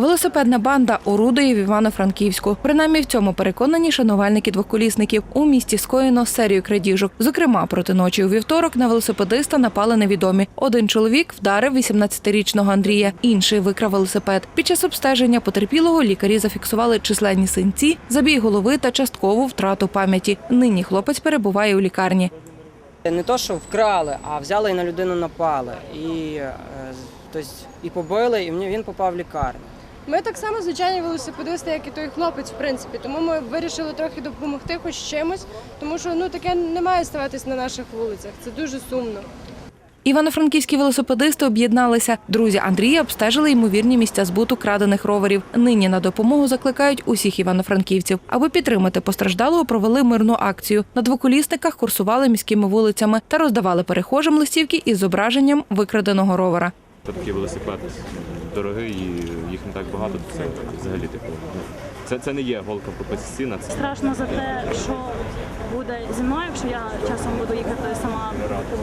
Велосипедна банда орудує в Івано-Франківську. Принаймні в цьому переконані шанувальники двоколісників. У місті скоєно серію крадіжок. Зокрема, проти ночі у вівторок на велосипедиста напали невідомі. Один чоловік вдарив 18-річного Андрія, інший викрав велосипед. Під час обстеження потерпілого лікарі зафіксували численні синці, забій голови та часткову втрату пам'яті. Нині хлопець перебуває у лікарні. Не то, що вкрали, а взяли і на людину напали. І, е, тобто, і побили, і він попав в лікарню. Ми так само звичайні велосипедисти, як і той хлопець, в принципі. Тому ми вирішили трохи допомогти хоч чимось, тому що ну таке не має ставатись на наших вулицях. Це дуже сумно. Івано-франківські велосипедисти об'єдналися. Друзі Андрія обстежили ймовірні місця збуту крадених роверів. Нині на допомогу закликають усіх івано-франківців. Аби підтримати постраждалого, провели мирну акцію. На двоколісниках курсували міськими вулицями та роздавали перехожим листівки із зображенням викраденого ровера. Це такий велосипед дорогий і їх не так багато. Це взагалі типу. ну, Це, це не є голка це страшно за те, що буде зі мною, якщо я часом буду їхати сама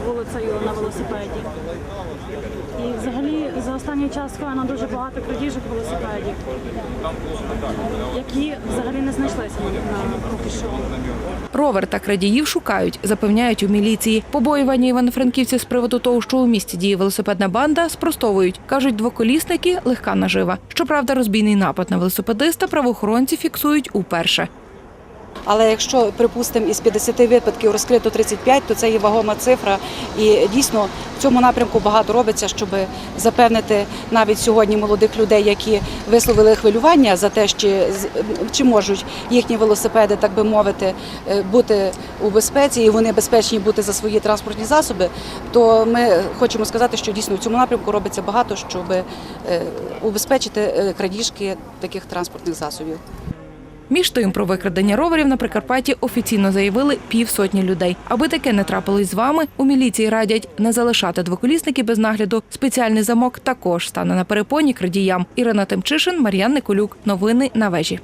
вулицею на велосипеді. І взагалі за останній час скоєно дуже багато крадіжок велосипедів, які взагалі не знайшлися на поки що. Ровер та крадіїв шукають, запевняють у міліції. Побоювання івано-франківців з приводу того, що у місті діє велосипедна банда, спростовують. кажуть, двоколісники легка нажива. Щоправда, розбійний напад на велосипедиста правоохоронці фіксують уперше. Але якщо, припустимо, із 50 випадків розкрито 35, то це є вагома цифра. І дійсно в цьому напрямку багато робиться, щоб запевнити навіть сьогодні молодих людей, які висловили хвилювання за те, чи, чи можуть їхні велосипеди, так би мовити, е, бути у безпеці, і вони безпечні бути за свої транспортні засоби. То ми хочемо сказати, що дійсно в цьому напрямку робиться багато, щоб е, убезпечити е, крадіжки таких транспортних засобів. Між тим про викрадення роверів на Прикарпатті офіційно заявили півсотні людей. Аби таке не трапилось з вами, у міліції радять не залишати двоколісники без нагляду. Спеціальний замок також стане на перепоні крадіям. Ірина Тимчишин, Мар'ян Николюк. Новини на вежі.